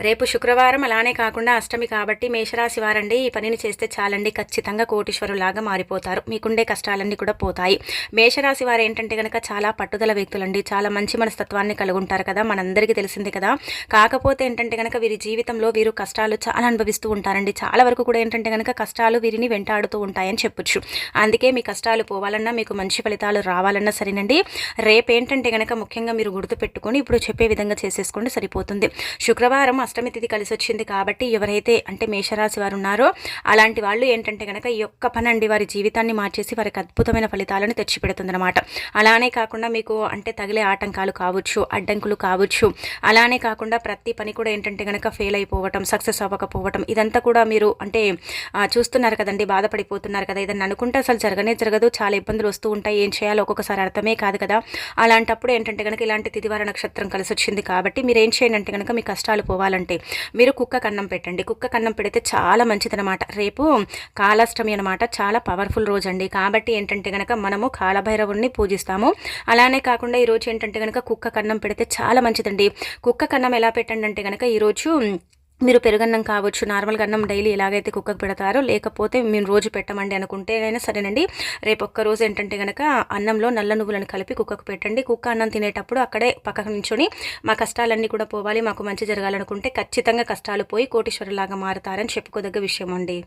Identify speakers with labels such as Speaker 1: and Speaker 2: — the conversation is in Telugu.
Speaker 1: రేపు శుక్రవారం అలానే కాకుండా అష్టమి కాబట్టి మేషరాశి వారండి. ఈ పనిని చేస్తే చాలండి. ఖచ్చితంగా కోటీశ్వరులాగా మారిపోతారు. మీకుండే కష్టాలన్నీ కూడా పోతాయి. మేషరాశి వారు ఏంటంటే కనుక చాలా పట్టుదల వ్యక్తులండి. చాలా మంచి మనస్తత్వాన్ని కలుగుంటారు కదా. మనందరికీ తెలిసింది కదా. కాకపోతే ఏంటంటే కనుక వీరి జీవితంలో వీరు కష్టాలు చాలా అనుభవిస్తూ ఉంటారండి. చాలా వరకు కూడా ఏంటంటే కనుక కష్టాలు వీరిని వెంటాడుతూ ఉంటాయని చెప్పొచ్చు. అందుకే మీ కష్టాలు పోవాలన్నా మీకు మంచి ఫలితాలు రావాలన్నా సరేనండి. రేపు ఏంటంటే కనుక ముఖ్యంగా మీరు గుర్తుపెట్టుకొని ఇప్పుడు చెప్పే విధంగా చేసేసుకోండి. సరిపోతుంది. శుక్రవారం అష్టమి తిథి కలిసి వచ్చింది కాబట్టి ఎవరైతే అంటే మేషరాశి వారు ఉన్నారో అలాంటి వాళ్ళు ఏంటంటే కనుక ఈ యొక్క పని అండి వారి జీవితాన్ని మార్చేసి వారికి అద్భుతమైన ఫలితాలను తెచ్చిపెడుతుందన్నమాట. అలానే కాకుండా మీకు అంటే తగిలే ఆటంకాలు కావచ్చు అడ్డంకులు కావచ్చు అలానే కాకుండా ప్రతి పని కూడా ఏంటంటే కనుక ఫెయిల్ అయిపోవటం సక్సెస్ అవ్వకపోవటం ఇదంతా కూడా మీరు అంటే చూస్తున్నారు కదండి బాధపడిపోతున్నారు కదా ఇదని అనుకుంటే అసలు జరగనే జరగదు చాలా ఇబ్బందులు వస్తూ ఉంటాయి ఏం చేయాలో ఒక్కొక్కసారి అర్థమే కాదు కదా. అలాంటప్పుడు ఏంటంటే కనుక ఇలాంటి తిదివార నక్షత్రం కలిసి వచ్చింది కాబట్టి మీరు ఏం చేయండి అంటే కనుక మీ కష్టాలు పోవాలి కావాలంటే మీరు కుక్క కన్నం పెట్టండి. కుక్క కన్నం పెడితే చాలా మంచిదనమాట రేపు కాలాష్టమి అనమాట చాలా పవర్ఫుల్ రోజు అండి కాబట్టి ఏంటంటే కనుక మనము కాలభైరవుని పూజిస్తాము. అలానే కాకుండా ఈరోజు ఏంటంటే కనుక కుక్క కన్నం పెడితే చాలా మంచిదండి. కుక్క కన్నం ఎలా పెట్టండి అంటే కనుక ఈరోజు మీరు పెరుగన్నం కావచ్చు నార్మల్గా అన్నం డైలీ ఎలాగైతే కుక్కకు పెడతారో లేకపోతే మేము రోజు పెట్టమండి అనుకుంటే అయినా సరేనండి. రేపు ఒక్క రోజు ఏంటంటే కనుక అన్నంలో నల్ల నువ్వులను కలిపి కుక్కకు పెట్టండి. కుక్క అన్నం తినేటప్పుడు అక్కడే పక్కకు నుంచొని మా కష్టాలన్నీ కూడా పోవాలి మాకు మంచి జరగాలనుకుంటే ఖచ్చితంగా కష్టాలు పోయి కోటీశ్వరులాగా మారుతారని చెప్పుకోదగ్గ విషయం అండి